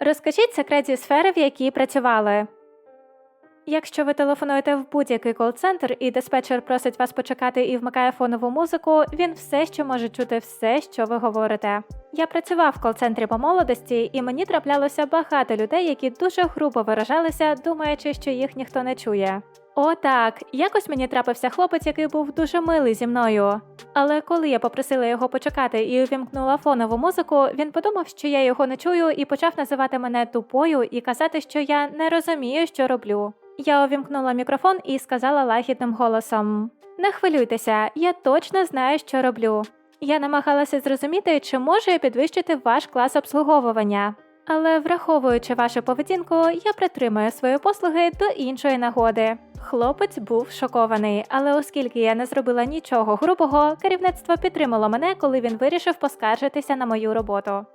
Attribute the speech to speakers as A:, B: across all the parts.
A: Розкажіть секрет сфери, в якій працювали. Якщо ви телефонуєте в будь-який кол-центр і диспетчер просить вас почекати і вмикає фонову музику, він все ще може чути все, що ви говорите. Я працював в кол-центрі по молодості, і мені траплялося багато людей, які дуже грубо виражалися, думаючи, що їх ніхто не чує. О, так, якось мені трапився хлопець, який був дуже милий зі мною. Але коли я попросила його почекати і увімкнула фонову музику, він подумав, що я його не чую, і почав називати мене тупою і казати, що я не розумію, що роблю. Я увімкнула мікрофон і сказала лагідним голосом: Не хвилюйтеся, я точно знаю, що роблю. Я намагалася зрозуміти, чи можу я підвищити ваш клас обслуговування. Але враховуючи вашу поведінку, я притримую свої послуги до іншої нагоди. Хлопець був шокований, але оскільки я не зробила нічого грубого, керівництво підтримало мене, коли він вирішив поскаржитися на мою роботу.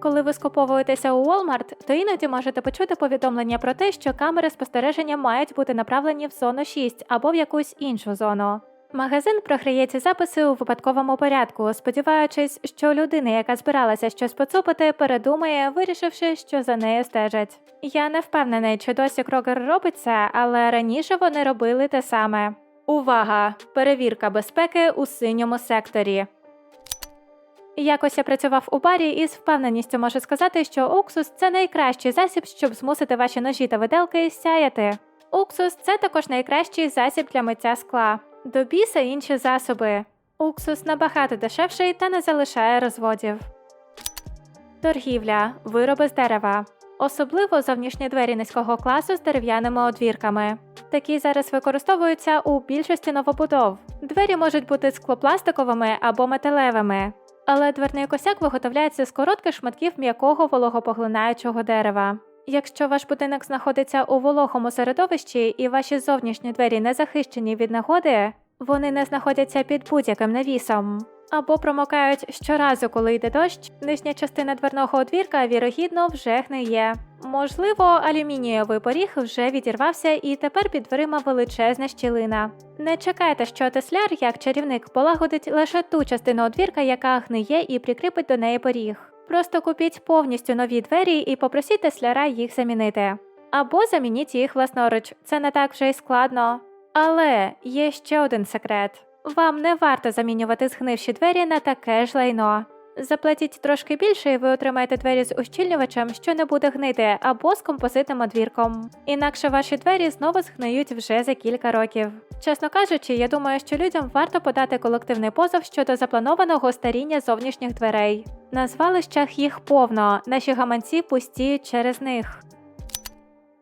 A: Коли ви скуповуєтеся у Walmart, то іноді можете почути повідомлення про те, що камери спостереження мають бути направлені в зону 6 або в якусь іншу зону. Магазин програє ці записи у випадковому порядку, сподіваючись, що людина, яка збиралася щось поцупити, передумає, вирішивши, що за нею стежать. Я не впевнений, чи досі Крогер робить це, але раніше вони робили те саме. Увага! Перевірка безпеки у синьому секторі. Якось я працював у барі і з впевненістю можу сказати, що уксус це найкращий засіб, щоб змусити ваші ножі та виделки сяяти. Уксус це також найкращий засіб для миття скла. До біса інші засоби. Уксус набагато дешевший та не залишає розводів. Торгівля, вироби з дерева. Особливо зовнішні двері низького класу з дерев'яними одвірками. Такі зараз використовуються у більшості новобудов. Двері можуть бути склопластиковими або металевими, але дверний косяк виготовляється з коротких шматків м'якого вологопоглинаючого дерева. Якщо ваш будинок знаходиться у вологому середовищі і ваші зовнішні двері не захищені від негоди, вони не знаходяться під будь-яким навісом. Або промокають щоразу, коли йде дощ, нижня частина дверного одвірка, вірогідно, вже гниє. Можливо, алюмінієвий поріг вже відірвався і тепер під дверима величезна щілина. Не чекайте, що тесляр, як чарівник, полагодить лише ту частину одвірка, яка гниє, і прикріпить до неї поріг. Просто купіть повністю нові двері і попросіть тесляра їх замінити. Або замініть їх власноруч, це не так вже й складно. Але є ще один секрет: вам не варто замінювати згнивші двері на таке ж лайно. Заплатіть трошки більше, і ви отримаєте двері з ущільнювачем, що не буде гнити, або з композитним одвірком. Інакше ваші двері знову згниють вже за кілька років. Чесно кажучи, я думаю, що людям варто подати колективний позов щодо запланованого старіння зовнішніх дверей. На звалищах їх повно, наші гаманці пустіють через них.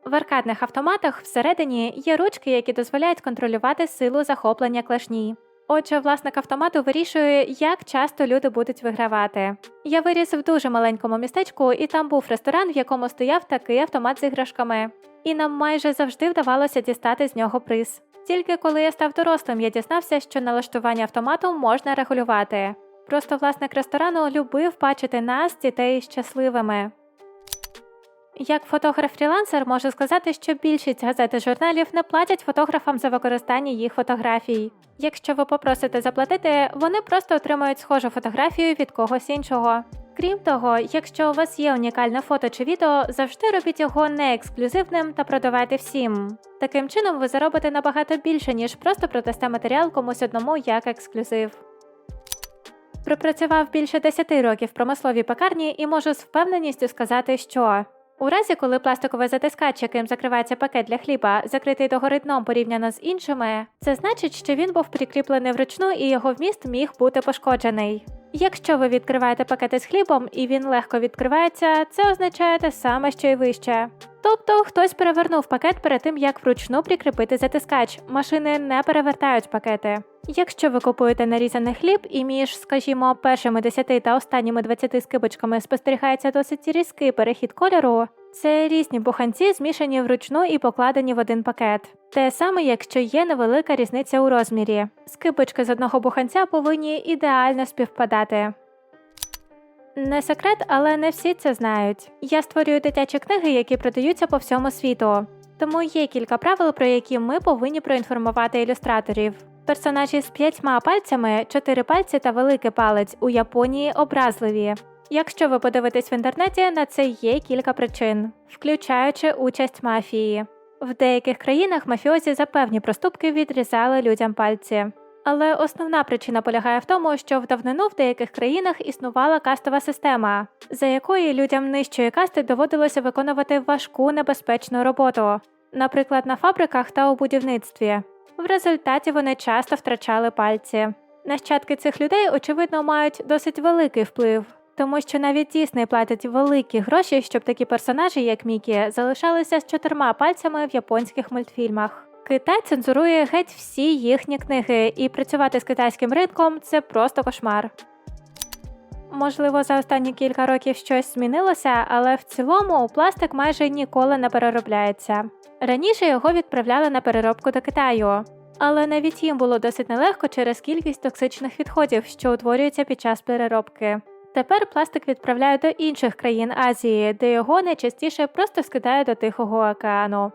A: В аркадних автоматах всередині є ручки, які дозволяють контролювати силу захоплення клешні. Отже, власник автомату вирішує, як часто люди будуть вигравати. Я виріс в дуже маленькому містечку, і там був ресторан, в якому стояв такий автомат з іграшками. І нам майже завжди вдавалося дістати з нього приз. Тільки коли я став дорослим, я дізнався, що налаштування автомату можна регулювати. Просто власник ресторану любив бачити нас, дітей, щасливими. Як фотограф-фрілансер можу сказати, що більшість газет і журналів не платять фотографам за використання їх фотографій. Якщо ви попросите заплатити, вони просто отримають схожу фотографію від когось іншого. Крім того, якщо у вас є унікальне фото чи відео, завжди робіть його не ексклюзивним та продавайте всім. Таким чином ви заробите набагато більше, ніж просто продасте матеріал комусь одному як ексклюзив. Пропрацював більше 10 років в промисловій пекарні і можу з впевненістю сказати, що у разі, коли пластиковий затискач, яким закривається пакет для хліба, закритий догори дном порівняно з іншими, це значить, що він був прикріплений вручну і його вміст міг бути пошкоджений. Якщо ви відкриваєте пакети з хлібом і він легко відкривається, це означає те саме, що й вище. Тобто хтось перевернув пакет перед тим, як вручну прикріпити затискач. Машини не перевертають пакети. Якщо ви купуєте нарізаний хліб і між, скажімо, першими 10 та останніми 20 скибочками спостерігається досить різкий перехід кольору, це різні буханці, змішані вручну і покладені в один пакет. Те саме, якщо є невелика різниця у розмірі. Скибочки з одного буханця повинні ідеально співпадати. Не секрет, але не всі це знають. Я створюю дитячі книги, які продаються по всьому світу. Тому є кілька правил, про які ми повинні проінформувати ілюстраторів. Персонажі з п'ятьма пальцями, чотири пальці та великий палець у Японії образливі. Якщо ви подивитесь в інтернеті, на це є кілька причин, включаючи участь мафії. В деяких країнах мафіозі за певні проступки відрізали людям пальці. Але основна причина полягає в тому, що в давнину в деяких країнах існувала кастова система, за якої людям нижчої касти доводилося виконувати важку небезпечну роботу, наприклад, на фабриках та у будівництві. В результаті вони часто втрачали пальці. Нащадки цих людей, очевидно, мають досить великий вплив, тому що навіть Дісней платить великі гроші, щоб такі персонажі, як Мікі, залишалися з чотирма пальцями в японських мультфільмах. Китай цензурує геть всі їхні книги, і працювати з китайським ринком це просто кошмар. Можливо, за останні кілька років щось змінилося, але в цілому пластик майже ніколи не переробляється. Раніше його відправляли на переробку до Китаю, але навіть їм було досить нелегко через кількість токсичних відходів, що утворюються під час переробки. Тепер пластик відправляють до інших країн Азії, де його найчастіше просто скидають до Тихого океану.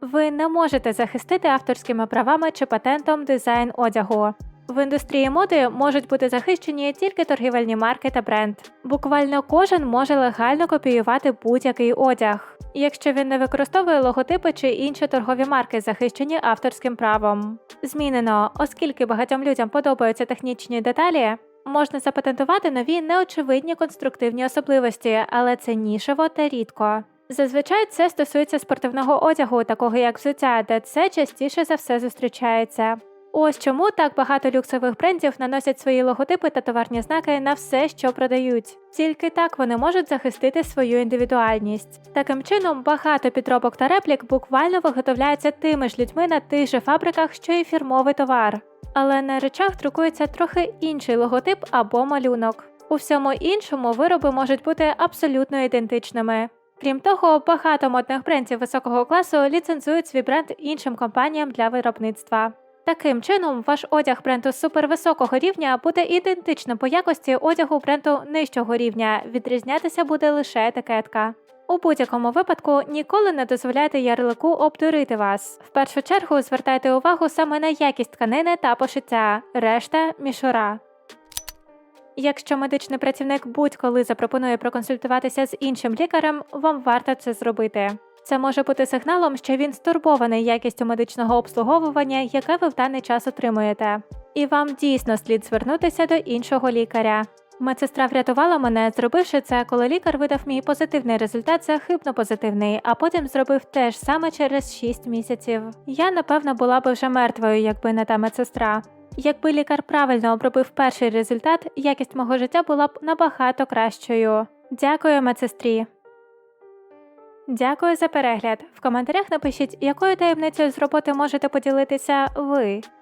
A: Ви не можете захистити авторськими правами чи патентом дизайн одягу. В індустрії моди можуть бути захищені тільки торгівельні марки та бренд. Буквально кожен може легально копіювати будь-який одяг, якщо він не використовує логотипи чи інші торгові марки, захищені авторським правом. Змінено, оскільки багатьом людям подобаються технічні деталі, можна запатентувати нові неочевидні конструктивні особливості, але це нішево та рідко. Зазвичай це стосується спортивного одягу, такого як взуття, де це частіше за все зустрічається. Ось чому так багато люксових брендів наносять свої логотипи та товарні знаки на все, що продають. Тільки так вони можуть захистити свою індивідуальність. Таким чином, багато підробок та реплік буквально виготовляються тими ж людьми на тих же фабриках, що і фірмовий товар. Але на речах друкується трохи інший логотип або малюнок. У всьому іншому вироби можуть бути абсолютно ідентичними. Крім того, багато модних брендів високого класу ліцензують свій бренд іншим компаніям для виробництва. Таким чином, ваш одяг бренду супервисокого рівня буде ідентичним по якості одягу бренду нижчого рівня, відрізнятися буде лише етикетка. У будь-якому випадку ніколи не дозволяйте ярлику обдурити вас. В першу чергу звертайте увагу саме на якість тканини та пошиття, решта мішура. Якщо медичний працівник будь-коли запропонує проконсультуватися з іншим лікарем, вам варто це зробити. Це може бути сигналом, що він стурбований якістю медичного обслуговування, яке ви в даний час отримуєте. І вам дійсно слід звернутися до іншого лікаря. Медсестра врятувала мене, зробивши це, коли лікар видав мій позитивний результат за хибно позитивний, а потім зробив те ж саме через 6 місяців. Я, напевно, була би вже мертвою, якби не та медсестра. Якби лікар правильно обробив перший результат, якість мого життя була б набагато кращою. Дякую, медсестрі. Дякую за перегляд. В коментарях напишіть, якою таємницею з роботи можете поділитися ви.